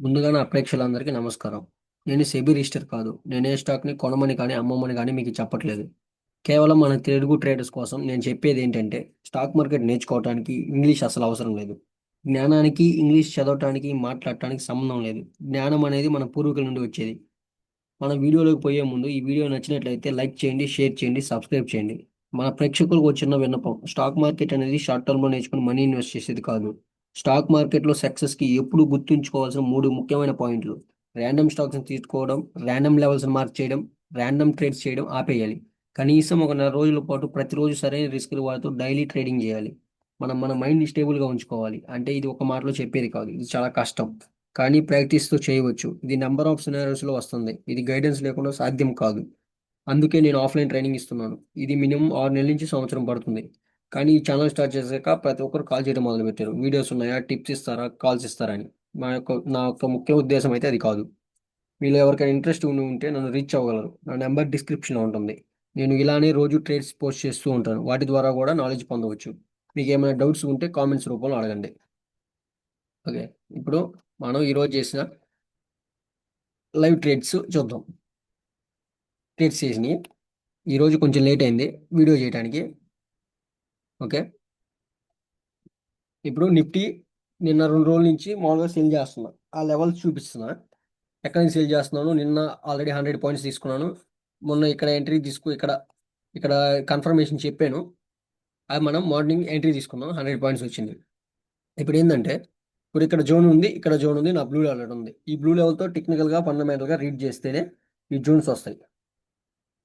ముందుగా నా ప్రేక్షకులందరికీ నమస్కారం. నేను సెబీ రిజిస్టర్ కాదు. నేనే స్టాక్ని కొనమని కానీ అమ్మమని కానీ మీకు చెప్పట్లేదు. కేవలం మన తెలుగు ట్రేడర్స్ కోసం నేను చెప్పేది ఏంటంటే స్టాక్ మార్కెట్ నేర్చుకోవడానికి ఇంగ్లీష్ అసలు అవసరం లేదు. జ్ఞానానికి ఇంగ్లీష్ చదవటానికి మాట్లాడటానికి సంబంధం లేదు. జ్ఞానం అనేది మన పూర్వీకుల నుండి వచ్చేది. మన వీడియోలోకి పోయే ముందు ఈ వీడియో నచ్చినట్లయితే లైక్ చేయండి షేర్ చేయండి సబ్స్క్రైబ్ చేయండి. మన ప్రేక్షకులకు వచ్చిన విన్నపం. స్టాక్ మార్కెట్ అనేది షార్ట్ టర్మ్లో నేర్చుకుని మనీ ఇన్వెస్ట్ చేసేది కాదు. స్టాక్ మార్కెట్లో సక్సెస్కి ఎప్పుడు గుర్తుంచుకోవాల్సిన మూడు ముఖ్యమైన పాయింట్లు. ర్యాండమ్ స్టాక్స్ని తీసుకోవడం ర్యాండమ్ లెవెల్స్ని మార్క్ చేయడం ర్యాండమ్ ట్రేడ్స్ చేయడం ఆపేయాలి. కనీసం ఒక నెల రోజుల పాటు ప్రతిరోజు సరైన రిస్క్లు వాడుతూ డైలీ ట్రేడింగ్ చేయాలి. మనం మన మైండ్ని స్టేబుల్గా ఉంచుకోవాలి. అంటే ఇది ఒక మాటలో చెప్పేది కాదు. ఇది చాలా కష్టం. కానీ ప్రాక్టీస్తో చేయవచ్చు. ఇది నెంబర్ ఆఫ్ సినారియోస్లో వస్తుంది. ఇది గైడెన్స్ లేకుండా సాధ్యం కాదు. అందుకే నేను ఆఫ్లైన్ ట్రైనింగ్ ఇస్తున్నాను. ఇది మినిమం ఆరు నెలల నుంచి సంవత్సరం పడుతుంది. కానీ ఈ ఛానల్ స్టార్ట్ చేశాక ప్రతి ఒక్కరు కాల్ చేయడం మొదలుపెట్టారు. వీడియోస్ ఉన్నాయా? టిప్స్ ఇస్తారా? కాల్స్ ఇస్తారా అని. మా యొక్క నా యొక్క ముఖ్య ఉద్దేశం అయితే అది కాదు. మీలో ఎవరికైనా ఇంట్రెస్ట్ ఉండి ఉంటే నన్ను రీచ్ అవ్వగలరు. నా నెంబర్ డిస్క్రిప్షన్లో ఉంటుంది. నేను ఇలానే రోజు ట్రేడ్స్ పోస్ట్ చేస్తూ ఉంటాను. వాటి ద్వారా కూడా నాలెడ్జ్ పొందవచ్చు. మీకు ఏమైనా డౌట్స్ ఉంటే కామెంట్స్ రూపంలో అడగండి. ఓకే. ఇప్పుడు మనం ఈరోజు చేసిన లైవ్ ట్రేడ్స్ చూద్దాం. ట్రేడ్స్ చేసినాయి. ఈరోజు కొంచెం లేట్ అయింది వీడియో చేయడానికి ఓకే ఇప్పుడు నిఫ్టీ నిన్న రెండు రోజుల నుంచి మామూలుగా సేల్ చేస్తున్నా. ఆ లెవెల్స్ చూపిస్తున్నా. ఎక్కడ నుంచి సేల్ చేస్తున్నాను? నిన్న ఆల్రెడీ హండ్రెడ్ పాయింట్స్ తీసుకున్నాను. మొన్న ఇక్కడ ఎంట్రీ తీసుకు ఇక్కడ ఇక్కడ కన్ఫర్మేషన్ చెప్పాను. అది మనం మార్నింగ్ ఎంట్రీ తీసుకున్నాం. హండ్రెడ్ పాయింట్స్ వచ్చింది. ఇప్పుడు ఏంటంటే ఇప్పుడు ఇక్కడ జోన్ ఉంది ఇక్కడ జోన్ ఉంది నా బ్లూ లెవెల్ ఉంది. ఈ బ్లూ లెవెల్తో టెక్నికల్గా ఫండమెంటల్గా రీడ్ చేస్తేనే ఈ జోన్స్ వస్తాయి.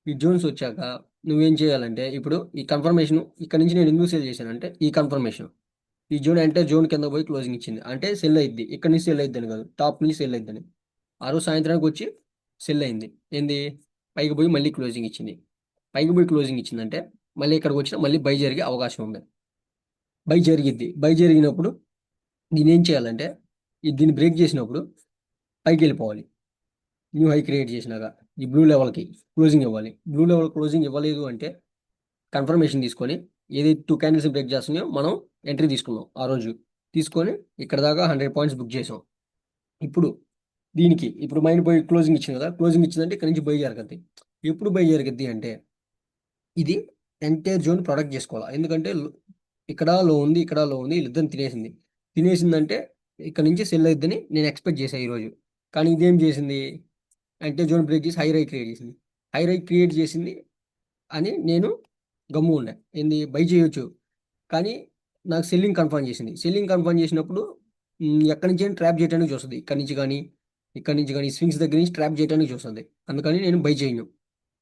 ఈ జోన్స్ వచ్చాక నువ్వేం చేయాలంటే ఇప్పుడు ఈ కన్ఫర్మేషన్ ఇక్కడ నుంచి నేను ఎందుకు సేల్ చేశానంటే ఈ కన్ఫర్మేషన్ ఈ జోన్ అంటే జోన్ కింద పోయి క్లోజింగ్ ఇచ్చింది. అంటే సెల్ అయింది ఇక్కడ నుంచి సెల్ అయిద్దని కాదు. టాప్ నుంచి సెల్ అయిద్దని. ఆ రోజు సాయంత్రానికి వచ్చి సెల్ అయింది. ఏంది? పైకి పోయి మళ్ళీ క్లోజింగ్ ఇచ్చింది. పైకి పోయి క్లోజింగ్ ఇచ్చిందంటే మళ్ళీ ఇక్కడికి వచ్చిన మళ్ళీ బై జరిగే అవకాశం ఉంది బై జరిగిద్ది. బై జరిగినప్పుడు దీన్ని ఏం చేయాలంటే దీన్ని బ్రేక్ చేసినప్పుడు పైకి వెళ్ళిపోవాలి. న్యూ హై క్రియేట్ చేసినాక. ఈ బ్లూ లెవెల్కి క్లోజింగ్ ఇవ్వాలి. బ్లూ లెవెల్ క్లోజింగ్ ఇవ్వలేదు అంటే కన్ఫర్మేషన్ తీసుకొని ఏదైతే టూ క్యాండిల్స్ బ్రేక్ చేస్తున్నాయో మనం ఎంట్రీ తీసుకున్నాం ఆ రోజు. తీసుకొని ఇక్కడ దాకా హండ్రెడ్ పాయింట్స్ బుక్ చేసాం. ఇప్పుడు దీనికి ఇప్పుడు మైండ్ పోయి క్లోజింగ్ ఇచ్చింది కదా క్లోజింగ్ ఇచ్చిందంటే ఇక్కడ నుంచి బై జరగద్ది ఎప్పుడు బై జరగద్ది అంటే ఇది ఎంటైర్ జోన్ ప్రొడక్ట్ చేసుకోవాలి. ఎందుకంటే ఇక్కడ లో ఉంది ఇక్కడ లో ఉంది వీళ్ళిద్దరిని తినేసింది. తినేసిందంటే ఇక్కడ నుంచి సెల్ అయిద్దని నేను ఎక్స్పెక్ట్ చేశాను ఈరోజు కానీ ఇదేం చేసింది? అంటే జోన్ బ్రేక్ చేసి హై రై క్రియేట్ చేసింది. హై రై క్రియేట్ చేసింది అని నేను గమ్ము ఉన్నా ఏంది? బై చేయొచ్చు. కానీ నాకు సెల్లింగ్ కన్ఫర్మ్ చేసింది. సెల్లింగ్ కన్ఫర్మ్ చేసినప్పుడు ఎక్కడి నుంచి ట్రాప్ చేయడానికి చూస్తుంది. ఇక్కడ నుంచి కానీ ఇక్కడి నుంచి కానీ స్వింగ్స్ దగ్గర నుంచి ట్రాప్ చేయడానికి చూస్తుంది. అందుకని నేను బై చేయను.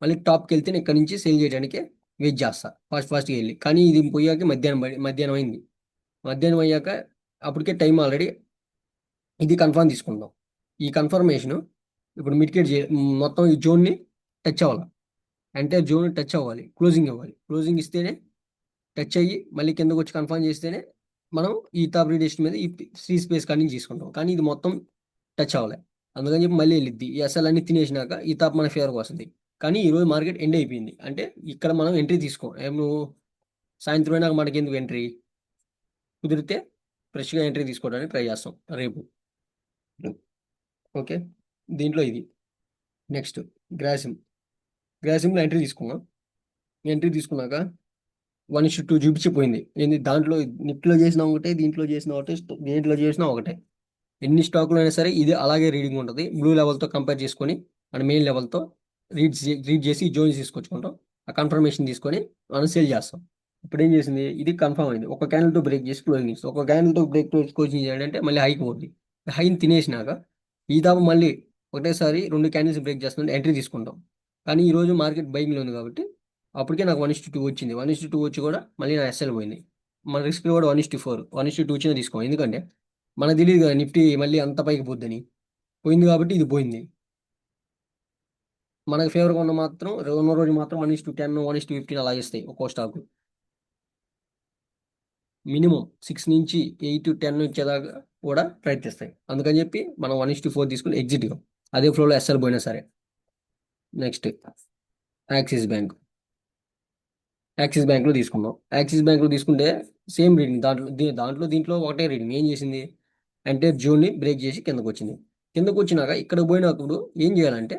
మళ్ళీ టాప్కి వెళ్తే ఇక్కడి నుంచి సేల్ చేయడానికి వెయిట్ చేస్తా. ఫాస్ట్ ఫాస్ట్గా వెళ్ళి. కానీ ఇది పోయాక మధ్యాహ్నం మధ్యాహ్నం అయింది. మధ్యాహ్నం అయ్యాక అప్పటికే టైం ఆల్రెడీ ఇది కన్ఫర్మ్ తీసుకుందాం ఈ కన్ఫర్మేషను ఇప్పుడు మిటికేట్ చే మొత్తం ఈ జోన్ని టచ్ అవ్వాలి? అంటే జోన్ టచ్ అవ్వాలి క్లోజింగ్ ఇవ్వాలి క్లోజింగ్ ఇస్తేనే టచ్ అయ్యి మళ్ళీ కిందకు వచ్చి కన్ఫర్మ్ చేస్తేనే మనం ఈ టాప్ రేడియేషన్ మీద ఈ ఫ్రీ స్పేస్ కానీ తీసుకుంటాం కానీ ఇది మొత్తం టచ్ అవ్వాలి. అందుకని చెప్పి మళ్ళీ వెళ్ళిద్ది. ఈ అసలు అన్ని తినేసినాక ఈ తాప్ మన ఫేవర్కి వస్తుంది. కానీ ఈరోజు మార్కెట్ ఎండ్ అయిపోయింది. అంటే ఇక్కడ మనం ఎంట్రీ తీసుకోం. ఏం నువ్వు సాయంత్రం అయినాక మనకి ఎందుకు ఎంట్రీ కుదిరితే ఫ్రెష్గా ఎంట్రీ తీసుకోవడానికి ట్రై చేస్తాం. రేపు. ఓకే? దీంట్లో ఇది. నెక్స్ట్ గ్రాసిమ్ గ్రాసిమ్లో ఎంట్రీ తీసుకున్నాం ఎంట్రీ తీసుకున్నాక వన్ ఇష్ టూ చూపించిపోయింది. ఏంది? దాంట్లో నిఫ్ట్లో చేసిన ఒకటే దీంట్లో చేసిన ఒకటే దేంట్లో చేసినా ఒకటే. ఎన్ని స్టాకులు అయినా సరే ఇది అలాగే రీడింగ్ ఉంటుంది. బ్లూ లెవెల్తో కంపేర్ చేసుకొని మన మెయిన్ లెవెల్తో రీడ్ రీడ్ చేసి జోన్స్ తీసుకొచ్చుకుంటాం. ఆ కన్ఫర్మేషన్ తీసుకొని మనం సేల్ చేస్తాం. ఇప్పుడు ఏం చేసింది? ఇది కన్ఫర్మ్ అయింది. ఒక క్యాండిల్తో బ్రేక్ చేసి క్లోజింగ్ ఇస్తుంది ఒక క్యాండిల్తో బ్రేక్ కోచింగ్ చేయాలంటే మళ్ళీ హైక్ పోతుంది హైని తినేసినాక ఈ దాపు మళ్ళీ ఒకటేసారి రెండు క్యాండిల్స్ బ్రేక్ చేస్తుంటే ఎంట్రీ తీసుకుంటాం. కానీ ఈరోజు మార్కెట్ బైక్లో ఉంది కాబట్టి అప్పటికే నాకు వన్ ఇస్టు టూ వచ్చింది. వన్ ఇస్టు టూ వచ్చి కూడా మళ్ళీ నా ఎస్ఎల్ పోయింది. మన రిస్క్ కూడా one is to four one is to two వచ్చినా తీసుకోం ఎందుకంటే మనకు తెలియదు కదా నిఫ్టీ మళ్ళీ అంత పైకి పోద్దని. పోయింది కాబట్టి ఇది పోయింది. మనకు ఫేవర్గా ఉన్న మాత్రం రెండో రోజు మాత్రం one is to ten one is to fifteen అలా ఇస్తాయి ఒక్కో స్టాక్ మినిమం సిక్స్ నుంచి ఎయిట్ టెన్ వచ్చేదాకా కూడా ప్రయత్నిస్తాయి. అందుకని చెప్పి మనం వన్ ఇస్ టు ఫోర్ తీసుకుని ఎగ్జిట్గా అదే ఫ్లోలో ఎస్ఎల్ పోయినా సరే. Next axis bank. యాక్సిస్ బ్యాంక్లో తీసుకున్నాం యాక్సిస్ బ్యాంక్లో తీసుకుంటే సేమ్ రీడింగ్. దాంట్లో దాంట్లో దీంట్లో ఒకటే రీడింగ్. ఏం చేసింది? అంటే జోన్ని బ్రేక్ చేసి కిందకు వచ్చింది కిందకు వచ్చినాక ఇక్కడ పోయినప్పుడు ఏం చేయాలంటే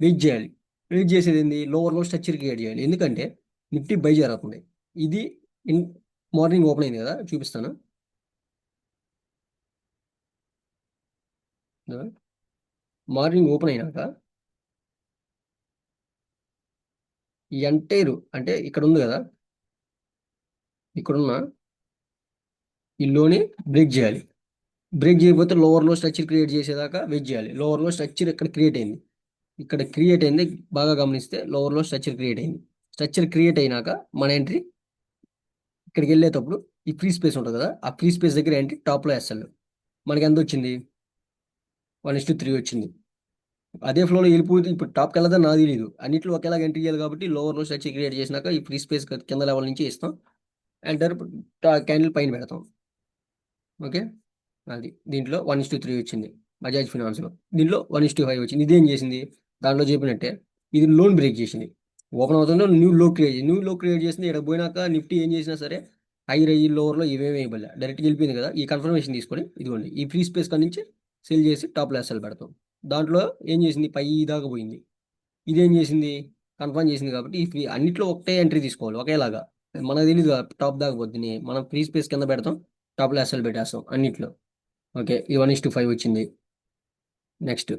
వెయిట్ చేయాలి. వెయిట్ చేసేది ఏంది? లోవర్లో స్ట్రక్చర్ క్రియేట్ చేయాలి. ఎందుకంటే నిఫ్టీ బై జరుగుతుంది. ఇది ఇన్ మార్నింగ్ ఓపెన్ అయింది కదా? చూపిస్తాను. మార్నింగ్ ఓపెన్ అయినాక ఈ ఎంటైర్ అంటే ఇక్కడ ఉంది కదా ఇక్కడున్న ఈ లోని బ్రేక్ చేయాలి. బ్రేక్ చేయకపోతే లోవర్లో స్ట్రక్చర్ క్రియేట్ చేసేదాకా వెయిట్ చేయాలి. లోవర్లో స్ట్రక్చర్ ఇక్కడ క్రియేట్ అయింది. ఇక్కడ క్రియేట్ అయింది బాగా గమనిస్తే లోవర్లో స్ట్రక్చర్ క్రియేట్ అయింది. స్ట్రక్చర్ క్రియేట్ అయినాక మన ఎంట్రీ ఇక్కడికి వెళ్ళేటప్పుడు ఈ ఫ్రీ స్పేస్ ఉంటుంది కదా ఆ ఫ్రీ స్పేస్ దగ్గర ఎంట్రీ టాప్లో వేస్తాను మనకి ఎంత వచ్చింది? వన్ ఇస్ త్రీ వచ్చింది. అదే ఫ్లోలో వెళ్ళిపోతే ఇప్పుడు టాప్కి వెళ్ళదని నాకు తెలియదు అన్నిట్లో ఒకేలాగా ఎంట్రీ చేయాలి కాబట్టి లోవర్లో స్ట్రక్చర్ క్రియేట్ చేసినాక ఈ ఫ్రీ స్పేస్ కింద లెవెల్ నుంచి ఇస్తాం అండ్ క్యాండిల్ పైన పెడతాం. ఓకే? అది. దీంట్లో వన్ ఇస్ టూ త్రీ వచ్చింది. బజాజ్ ఫినాన్స్లో దీంట్లో వన్ ఇస్ టూ ఫైవ్ వచ్చింది. ఇదేం చేసింది? దాంట్లో చెప్పినట్టే ఇది లోన్ బ్రేక్ చేసింది. ఓపెన్ అవుతుందో new low create new low create చేసింది. ఇక్కడ పోయినాక నిఫ్టీ ఏం చేసినా సరే హై రేంజ్ లోవర్లో ఇవేమి వేయబడలే. డైరెక్ట్గా వెళ్ళిపోయింది కదా? ఈ కన్ఫర్మేషన్ తీసుకొని ఇదిగోండి. ఈ ఫ్రీ స్పేస్ కాడి నుంచి సెల్ చేసి టాప్ లెసల్ పెడతాం. దాంట్లో ఏం చేసింది? పై దాకా పోయింది. ఇదేం చేసింది? కన్ఫర్మ్ చేసింది కాబట్టి ఇఫ్ అన్నిట్లో ఒకటే ఎంట్రీ తీసుకోవాలి ఒకేలాగా. మనకు తెలియదు టాప్ దాకా పోద్ది మనం ఫ్రీ స్పేస్ కింద పెడతాం టాప్లో అసలు పెట్టేస్తాం అన్నిట్లో. ఓకే ఈ వన్ ఇస్ టు ఫైవ్ వచ్చింది. Next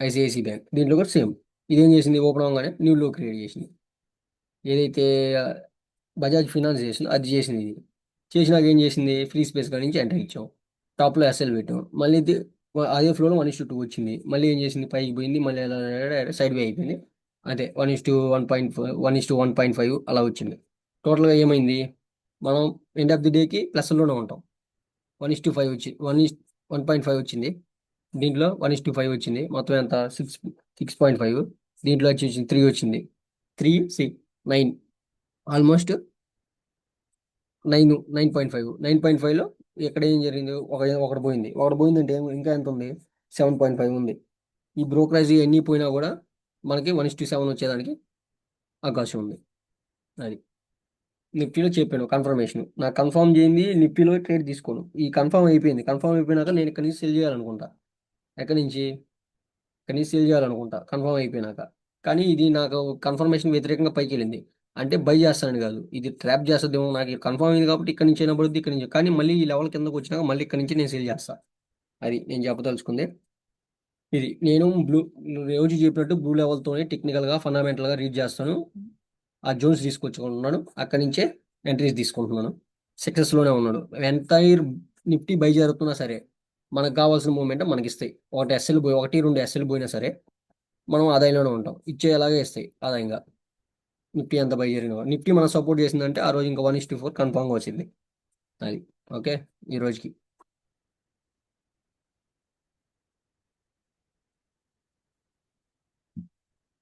ICICI bank. దీంట్లో కూడా సేమ్. ఇదేం చేసింది? ఓపెన్ అవగానే న్యూ లో క్రియేట్ చేసింది. ఏదైతే బజాజ్ ఫినాన్స్ చేసిందో అది చేసింది ఇది. చేసినాక ఏం చేసింది? ఫ్రీ స్పేస్ కాడి నుంచి ఎంటర్ ఇచ్చాం. టాప్లో ఎస్ఎల్ పెట్టాం. మళ్ళీ ఇది అదే ఫ్లోలో వన్ ఇస్ టూ వచ్చింది. మళ్ళీ ఏం చేసింది? పైకి పోయింది మళ్ళీ సైడ్ వే అయిపోయింది. అదే one is to one point five one is to one point five అలా వచ్చింది. టోటల్గా ఏమైంది? మనం ఎండ్ ఆఫ్ ది డేకి ప్లస్లోనే ఉంటాం. వన్ ఇస్ టూ ఫైవ్ వచ్చి one is one point five వచ్చింది. దీంట్లో వన్ ఇస్ టూ ఫైవ్ వచ్చింది. మొత్తం ఎంత? సిక్స్ సిక్స్ పాయింట్ ఫైవ్ దీంట్లో వచ్చి వచ్చింది త్రీ వచ్చింది. Three six nine almost nine nine point five nine point ఫైవ్లో ఎక్కడ ఏం జరిగింది? ఒక ఒకటి పోయింది. ఒకటి పోయిందంటే అంటే ఇంకా ఎంత ఉంది? సెవెన్ పాయింట్ ఫైవ్ ఉంది. ఈ బ్రోకరేజ్ ఎన్ని పోయినా కూడా మనకి వన్ ఇస్టు సెవెన్ వచ్చేదానికి అవకాశం ఉంది. అది. నిఫ్టీలో చెప్పాను కన్ఫర్మేషన్. నాకు కన్ఫర్మ్ చేయింది నిఫ్టీలో ట్రేడ్ తీసుకోను. ఈ కన్ఫర్మ్ అయిపోయింది. కన్ఫర్మ్ అయిపోయినాక నేను ఇక్కడ నుంచి సెల్ చేయాలనుకుంటా. ఎక్కడి నుంచి? ఇక్కడ నుంచి సెల్ చేయాలనుకుంటా. కన్ఫర్మ్ అయిపోయినాక. కానీ ఇది నాకు కన్ఫర్మేషన్ వ్యతిరేకంగా పైకి వెళ్ళింది. అంటే బై చేస్తానని కాదు. ఇది ట్రాప్ చేస్తుందేమో నాకు కన్ఫర్మ్ అయింది కాబట్టి ఇక్కడ నుంచి అయినా పడుద్ది ఇక్కడ నుంచి. కానీ మళ్ళీ ఈ లెవెల్ కిందకు వచ్చినాక మళ్ళీ ఇక్కడ నుంచి నేను సెల్ చేస్తాను అది నేను చెప్పదలుచుకుంది. ఇది నేను బ్లూ రోజు చెప్పినట్టు బ్లూ లెవెల్తోనే టెక్నికల్గా ఫండమెంటల్గా రీడ్ చేస్తాను. ఆ జోన్స్ తీసుకొచ్చుకుంటున్నాను. అక్కడి నుంచే ఎంట్రీస్ తీసుకుంటున్నాను. సక్సెస్లోనే ఉన్నాడు. ఎంటైర్ నిఫ్టీ బై జరుగుతున్నా సరే మనకు కావాల్సిన మూమెంట్ మనకి ఇస్తాయి. ఒకటి ఎస్ఎల్ పోయి ఒకటి రెండు ఎస్ఎల్ పోయినా సరే మనం ఆదాయంలోనే ఉంటాం. ఇచ్చే ఎలాగే ఇస్తాయి ఆదాయంగా. నిఫ్టీ ఎంత బై జరిగిన నిఫ్టీ మనం సపోర్ట్ చేసిందంటే ఆ రోజు ఇంకా వన్ ఇస్ టూ ఫోర్ కన్ఫామ్గా వచ్చింది. అది. ఓకే? ఈ రోజుకి.